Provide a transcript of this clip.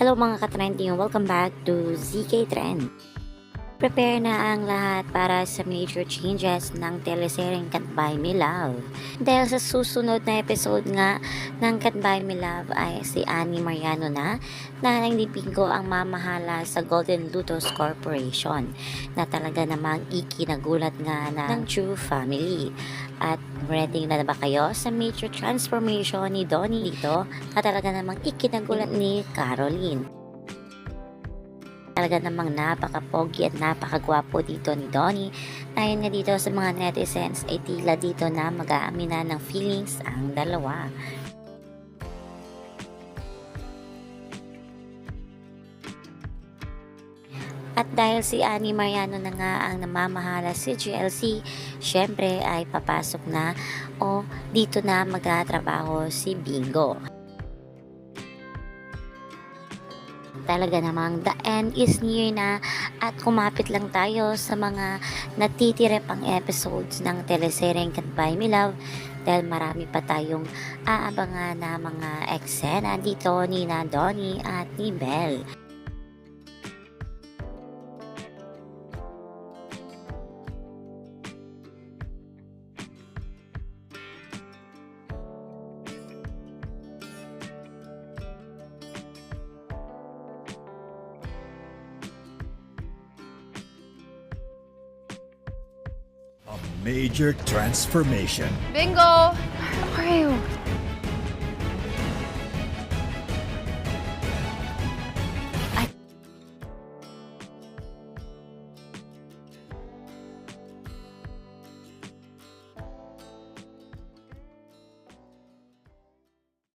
Hello mga ka-trending, welcome back to ZK Trend. Prepare na ang lahat para sa major changes ng teleseryeng Can't Buy Me Love. Dahil sa susunod na episode nga ng Can't Buy Me Love ay si Annie Mariano na na ni Bingo ang mamahala sa Golden Lotus Corporation na talaga namang ikinagulat nga na ng True Family. At ready na ba kayo sa major transformation ni Donnie dito na talaga namang ikinagulat ni Caroline? Talaga namang napaka-pogi at napakagwapo dito ni Donnie. Ayon nga dito sa mga netizens ay tila dito na mag-aamina ng feelings ang dalawa. At dahil si Annie Mariano na nga ang namamahala si GLC, syempre ay papasok na o dito na magtatrabaho si Bingo. Talaga namang the end is near na at kumapit lang tayo sa mga natitire pang episodes ng teleseryeng Can't Buy Me Love dahil marami pa tayong aabangan na mga eksena dito ni na Donnie at ni Belle. Major transformation. Bingo! Ano kayo?